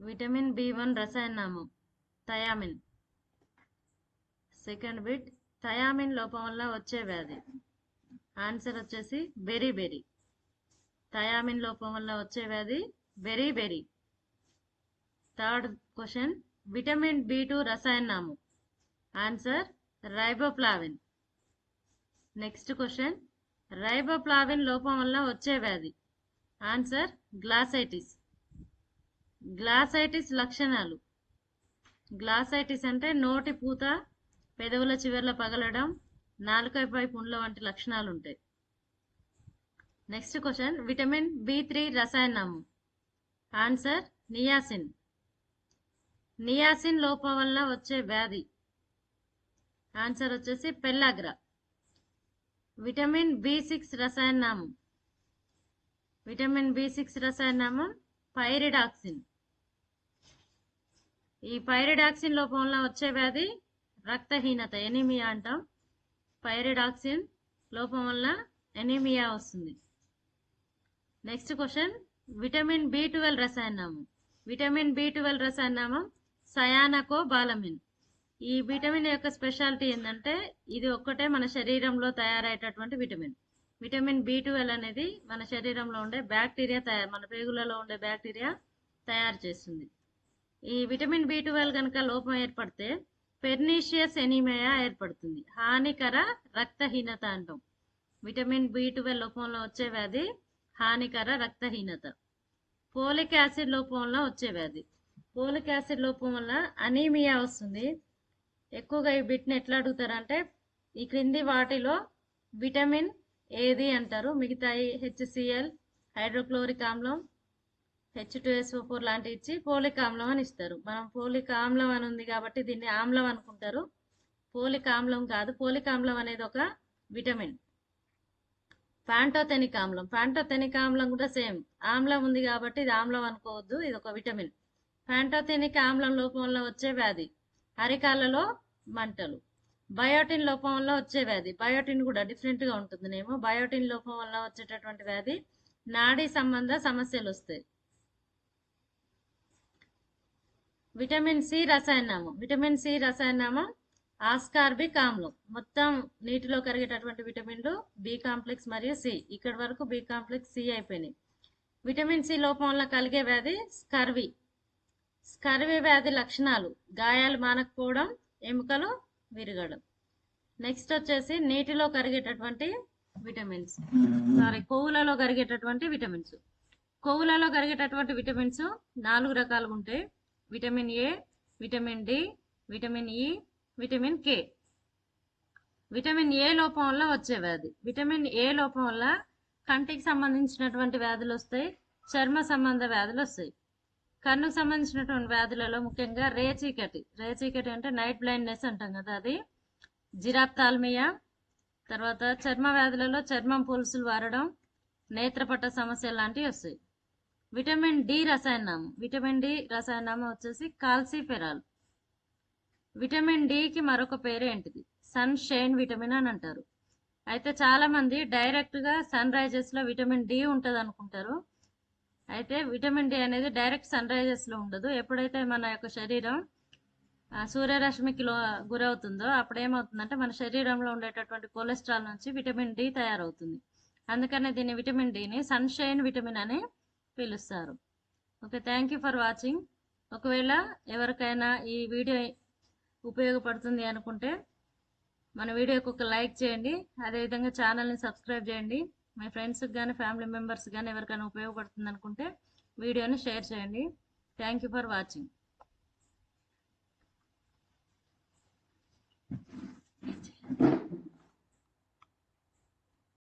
Vitamin B one రసాయనామం thiamine. Second bit thiamine లోపం వల్ల వచ్చే వ్యాధి. ఆన్సర్ వచ్చేసి బెరీ బెరీ థయామిన్ లోపం వల్ల వచ్చే వ్యాధి beriberi third question vitamin B two రసాయనామం. Answer riboflavin. Next question riboflavin లోపం వల్ల వచ్చే వ్యాధి. Answer glossitis. గ్లాసైటిస్ లక్షణాలు. గ్లాసైటిస్ అంటే నోటి పూత పెదవుల చివర్ల పగలడం నాలుకపై పుండ్ల వంటి లక్షణాలు ఉంటాయి next question vitamin B three రసాయనామం. Answer niacin niacin లోపం వల్ల వచ్చే వ్యాధి. ఆన్సర్ వచ్చేసి పెల్లాగ్రా. విటమిన్ బి సిక్స్ రసాయనామం. విటమిన్ బి సిక్స్ రసాయనామం పైరిడాక్సిన్. ఈ పైరిడాక్సిన్ లోపంలో వచ్చే వ్యాధి రక్తహీనత ఎనీమియా అంటాం. పైరిడాక్సిన్ లోపం వల్ల ఎనీమియా వస్తుంది. Next question vitamin B twelve రసాయనామం vitamin B twelve రసాయనామం సయానకో బాలమిన్ ఈ విటమిన్ యొక్క స్పెషాలిటీ ఏంటంటే ఇది ఒక్కటే మన శరీరంలో తయారయ్యేటటువంటి విటమిన్. విటమిన్ బి ట్వెల్వ్ అనేది మన శరీరంలో ఉండే బ్యాక్టీరియా తయారు మన పేగులలో ఉండే బ్యాక్టీరియా తయారు చేస్తుంది. ఈ విటమిన్ బి ట్వెల్వ్ కనుక లోపం ఏర్పడితే పెర్నీషియస్ ఎనీమియా ఏర్పడుతుంది. హానికర రక్తహీనత అంటాం. విటమిన్ బి ట్వెల్వ్ లోపంలో వచ్చే వ్యాధి హానికర రక్తహీనత. పోలిక్ యాసిడ్ లోపంలో వచ్చే వ్యాధి. పోలిక్ యాసిడ్ లోపం వల్ల అనీమియా వస్తుంది. ఎక్కువగా ఈ బిట్ని ఎట్లా అడుగుతారంటే ఈ క్రింది వాటిలో విటమిన్ ఏది అంటారు? మిగతాయి హెచ్సిఎల్ హైడ్రోక్లోరిక్ ఆమ్లం హెచ్ టూ ఎస్ఓ ఫోర్ లాంటివి ఇచ్చి పోలిక్ ఆమ్లం అని ఇస్తారు. మనం పోలిక్ ఆమ్లం అని ఉంది కాబట్టి దీన్ని ఆమ్లం అనుకుంటారు. పోలిక్ ఆమ్లం కాదు పోలిక్ ఆమ్లం అనేది ఒక విటమిన్ ప్యాంటోథెనిక్ ఆమ్లం ప్యాంటోథెనిక్ ఆమ్లం కూడా సేమ్ ఆమ్లం ఉంది కాబట్టి ఇది ఆమ్లం అనుకోవద్దు ఇది ఒక విటమిన్ ప్యాంటోథెనిక్ ఆమ్లం లోపం వల్ల వచ్చే వ్యాధి అరికాళ్ళలో మంటలు. బయోటిన్ లోపం వల్ల వచ్చే వ్యాధి. బయోటిన్ కూడా డిఫరెంట్గా ఉంటుందినేమో. బయోటిన్ లోపం వల్ల వచ్చేటటువంటి వ్యాధి నాడీ సంబంధ సమస్యలు వస్తాయి. విటమిన్ సి రసాయనామం. విటమిన్ సి రసాయనామం ఆస్కార్బిక్ ఆమ్లం మొత్తం నీటిలో కరిగేటటువంటి విటమిన్లు బి కాంప్లెక్స్ మరియు సి. ఇక్కడి వరకు బి కాంప్లెక్స్ సి అయిపోయినాయి. విటమిన్ సి లోపం వల్ల కలిగే వ్యాధి స్కర్వి. స్కర్వి వ్యాధి లక్షణాలు. గాయాలు మానకపోవడం ఎముకలు విరగడం. నెక్స్ట్ వచ్చేసి నీటిలో కరిగేటటువంటి విటమిన్స్. సారీ కొవ్వులలో కరిగేటటువంటి విటమిన్స్. కొవ్వులలో కరిగేటటువంటి విటమిన్స్ నాలుగు రకాలు ఉంటాయి. Vitamin A vitamin D vitamin E vitamin K vitamin A లోపం వల్ల వచ్చే వ్యాధి. విటమిన్ ఏ లోపం వల్ల కంటికి సంబంధించినటువంటి వ్యాధులు వస్తాయి చర్మ సంబంధ వ్యాధులు వస్తాయి. కన్నుకు సంబంధించినటువంటి వ్యాధులలో ముఖ్యంగా రేచీకటి రేచీకటి అంటే నైట్ బ్లైండ్నెస్ అంటాం కదా అది. జిరాప్తాల్మియా తర్వాత చర్మ వ్యాధులలో చర్మం పులుసులు వారడం నేత్రపట్ట సమస్యలు లాంటివి వస్తాయి. విటమిన్ డి రసాయనామం విటమిన్ డి రసాయనామం వచ్చేసి కాల్సిఫెరాల్. విటమిన్ డికి మరొక పేరు ఏంటిది? సన్ షైన్ విటమిన్ అని అంటారు. అయితే చాలామంది డైరెక్ట్గా సన్ రైజెస్లో విటమిన్ డి ఉంటుంది అనుకుంటారు. అయితే విటమిన్ డి అనేది డైరెక్ట్ సన్ రైజెస్లో ఉండదు. ఎప్పుడైతే మన యొక్క శరీరం సూర్యరశ్మికి గురవుతుందో అప్పుడు ఏమవుతుందంటే మన శరీరంలో ఉండేటటువంటి కొలెస్ట్రాల్ నుంచి విటమిన్ డి తయారవుతుంది. అందుకనే దీన్ని విటమిన్ డిని సన్షైన్ విటమిన్ అని పిలుస్తారు. Okay thank you for watching ఒకవేళ ఎవరికైనా ఈ వీడియో ఉపయోగపడుతుంది అనుకుంటే మన వీడియోకి ఒక లైక్ చేయండి. అదేవిధంగా ఛానల్ని సబ్స్క్రైబ్ చేయండి. మీ ఫ్రెండ్స్కి కానీ ఫ్యామిలీ మెంబర్స్ కానీ ఎవరికైనా ఉపయోగపడుతుంది అనుకుంటే వీడియోని షేర్ చేయండి. Thank you for watching